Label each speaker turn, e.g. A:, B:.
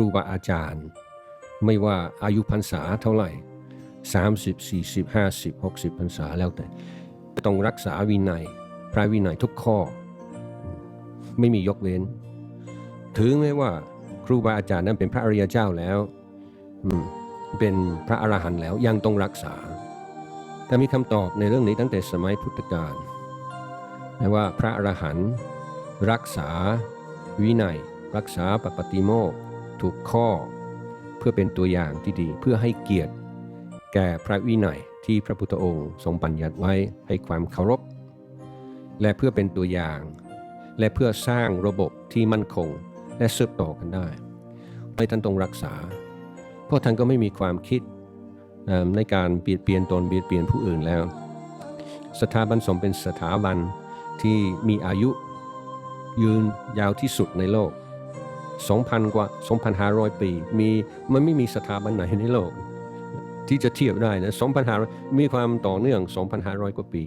A: รูบาอาจารย์ ไม่ว่าอายุพรรษาเท่าไหร่ 30 40 50 60พรรษาแล้วแต่ ต้องรักษาวินัย พระวินัยทุกข้อ ไม่มียกเว้น ถึงแม้ว่าครูบาอาจารย์นั้นเป็นพระอริยเจ้าแล้วเป็นพระอรหันต์แล้วยังต้องรักษา แต่มีคำตอบในเรื่องนี้ตั้งแต่สมัยพุทธกาลว่าพระอรหันต์รักษาวินัย รักษาปปติโมก ข์ถูกข้อ เพื่อเป็นตัวอย่างที่ดีเพื่อให้เกียรติ แก่พระวินัยที่พระพุทธองค์ทรงบัญญัติไว้ให้ความเคารพ และเพื่อเป็นตัวอย่าง และเพื่อสร้างระบบที่มั่นคงและสืบต่อกันได้ให้ท่านต้องรักษา เพราะท่านก็ไม่มีความคิดในการเบียดเบียนตนเบียดเบียนผู้อื่นแล้ว สถาบันสงฆ์เป็นสถาบันที่มีอายุยืนยาวที่สุดในโลก 2,000 กว่า 2,500 ปี มีมันไม่มีสถาบันไหนในโลก ที่จะเทียบได้นะ2,500 มีความต่อเนื่อง 2,500 กว่าปี